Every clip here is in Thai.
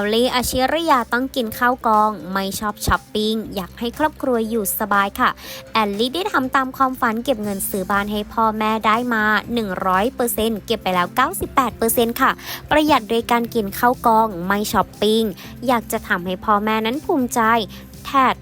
ลลี่อาชิรยาต้องกินข้าวกอง ไม่ชอบช้อปปิ้ง อยากให้ครอบครัวอยู่สบายค่ะ แอลลี่ได้ทำตามความฝันเก็บเงินซื้อบ้านให้พ่อแม่ได้มา 100%เก็บไปแล้ว 98%ค่ะ ประหยัดโดยการกินข้าวกอง ไม่ช้อปปิ้ง อยากจะทำให้พ่อแม่นั้นภูมิใจ แทด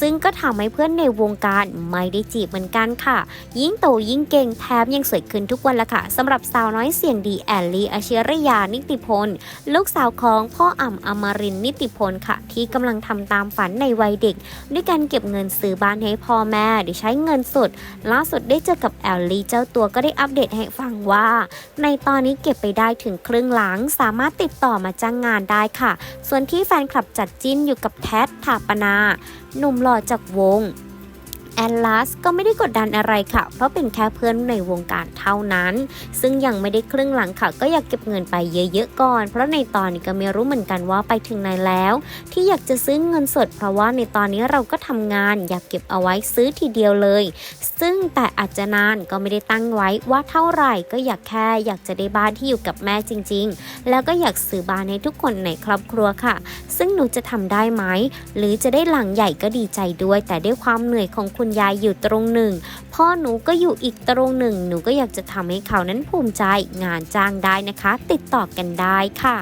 ซึ่งก็ทำให้เพื่อนในวงการไม่ได้จีบเหมือนกันค่ะ ยิ่งโตยิ่งเก่งแถมยังสวยขึ้นทุกวันละค่ะสำหรับสาวน้อยเสียงดีแอลลี่อาชิรยานิติพล ลูกสาวของพ่ออ่ำอมรินนิติพลค่ะ ที่กำลังทำตามฝันในวัยเด็ก ด้วยการเก็บเงินซื้อบ้านให้พ่อแม่โดยใช้เงินสดล่าสุดได้เจอกับแอลลี่เจ้าตัวก็ได้อัปเดตให้ฟังว่า ในตอนนี้เก็บไปได้ถึงครึ่งหลังสามารถติดต่อมาจ้างงานได้ค่ะ ส่วนที่แฟนคลับจัดจิ้นอยู่กับแทสถาปนาหนุ่มหล่อจากวง แอนลัสก็ไม่ได้กดดันอะไรค่ะ เพราะเป็นแค่เพื่อนในวงการเท่านั้น ซึ่งยังไม่ได้ครึ่งหลังค่ะ ก็อยากเก็บเงินไปเยอะๆก่อน เพราะในตอนนี้ก็ไม่รู้เหมือนกันว่าไปถึงไหนแล้ว ที่อยากจะซื้อเงินสด เพราะว่าในตอนนี้เราก็ทำงาน อยากเก็บเอาไว้ซื้อทีเดียวเลย ซึ่งแต่อาจจะนานก็ไม่ได้ตั้งไว้ว่าเท่าไหร่ก็อยากแค่อยากจะได้บ้านที่อยู่กับแม่จริง ๆ แล้วก็อยากซื้อบ้านให้ทุกคนในครอบครัวค่ะ ซึ่งหนูจะทำได้ไหมหรือจะได้หลังใหญ่ก็ดีใจด้วย แต่ด้วยความเหนื่อยของคุณคุณยายอยู่ตรงหนึ่ง พ่อหนูก็อยู่อีกตรงหนึ่ง หนูก็อยากจะทำให้เขานั้นภูมิใจงานจ้างได้นะคะ ติดต่อกันได้ค่ะ